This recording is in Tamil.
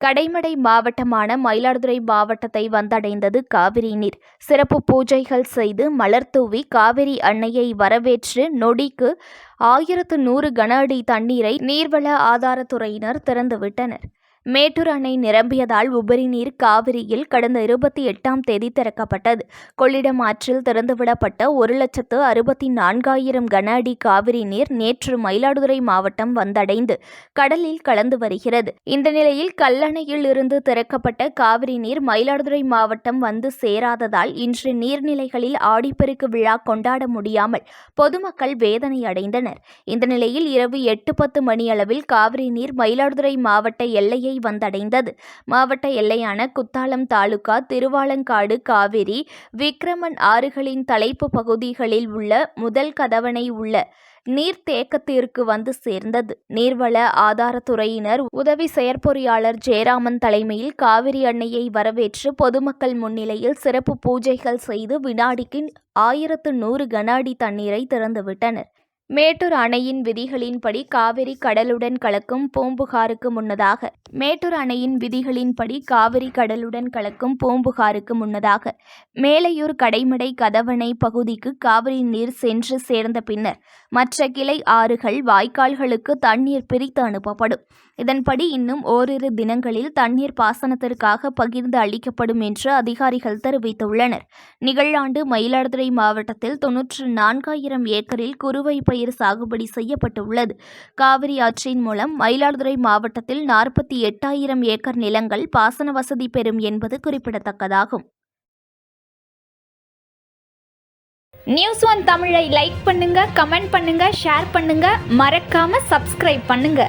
கடைமடை மாவட்டமான மயிலாடுதுறை மாவட்டத்தை வந்தடைந்தது காவிரி நீர். சிறப்பு பூஜைகள் செய்து மலர் தூவி காவிரி அன்னையை வரவேற்று நொடிக்கு ஆயிரத்து நூறு கன அடி தண்ணீரை நீர்வள ஆதாரத்துறையினர் திறந்துவிட்டனர். மேட்டூர் அணை நிரம்பியதால் உபரி நீர் காவிரியில் கடந்த இருபத்தி எட்டாம் தேதி திறக்கப்பட்டது. கொள்ளிடம் ஆற்றில் திறந்துவிடப்பட்ட ஒரு லட்சத்து அறுபத்தி நான்காயிரம் கன அடி காவிரி நீர் நேற்று மயிலாடுதுறை மாவட்டம் வந்தடைந்து கடலில் கலந்து வருகிறது. இந்த நிலையில் கல்லணையில் இருந்து திறக்கப்பட்ட காவிரி நீர் மயிலாடுதுறை மாவட்டம் வந்து சேராததால் இன்று நீர்நிலைகளில் ஆடிப்பெருக்கு விழா கொண்டாட முடியாமல் பொதுமக்கள் வேதனை அடைந்தனர். இந்த நிலையில் இரவு எட்டு பத்து மணியளவில் காவிரி நீர் மயிலாடுதுறை மாவட்ட எல்லையை வந்தடைந்தது. மாவட்ட எல்லையான குத்தாலம் தாலுகா திருவாலங்காடு காவிரி விக்ரமன் ஆறுகளின் தலைப்பு பகுதிகளில் உள்ள முதல் கதவணை உள்ள நீர்த்தேக்கத்திற்கு வந்து சேர்ந்தது. நீர்வள ஆதாரத்துறையினர் உதவி செயற்பொறியாளர் ஜெயராமன் தலைமையில் காவிரி அன்னையை வரவேற்று பொதுமக்கள் முன்னிலையில் சிறப்பு பூஜைகள் செய்து வினாடிக்கு ஆயிரத்து நூறு கன அடி தண்ணீரை திறந்துவிட்டனர். மேட்டூர் அணையின் விதிகளின்படி காவிரி கடலுடன் கலக்கும் பூம்புகாருக்கு முன்னதாக மேட்டூர் அணையின் விதிகளின்படி காவிரி கடலுடன் கலக்கும் பூம்புகாருக்கு முன்னதாக மேலையூர் கடைமடை கதவணை பகுதிக்கு காவிரி நீர் சென்று சேர்ந்த பின்னர் மற்ற கிளை ஆறுகள் வாய்க்கால்களுக்கு தண்ணீர் பிரித்து அனுப்பப்படும். இதன்படி இன்னும் ஓரிரு தினங்களில் தண்ணீர் பாசனத்திற்காக பகிர்ந்து அளிக்கப்படும் என்று அதிகாரிகள் தெரிவித்துள்ளனர். நிகழாண்டு மயிலாடுதுறை மாவட்டத்தில் தொன்னூற்று நான்காயிரம் ஏக்கரில் குறுவை பயிர் சாகுபடி செய்யப்பட்டுள்ளது. காவிரி ஆற்றின் மூலம் மயிலாடுதுறை மாவட்டத்தில் நாற்பத்தி எட்டாயிரம் ஏக்கர் நிலங்கள் பாசன வசதி பெறும் என்பது குறிப்பிடத்தக்கதாகும். நியூஸ் ஒன் தமிழை லைக் பண்ணுங்க கமெண்ட் பண்ணுங்க ஷேர் பண்ணுங்க. மறக்காம சப்ஸ்கிரைப் பண்ணுங்க.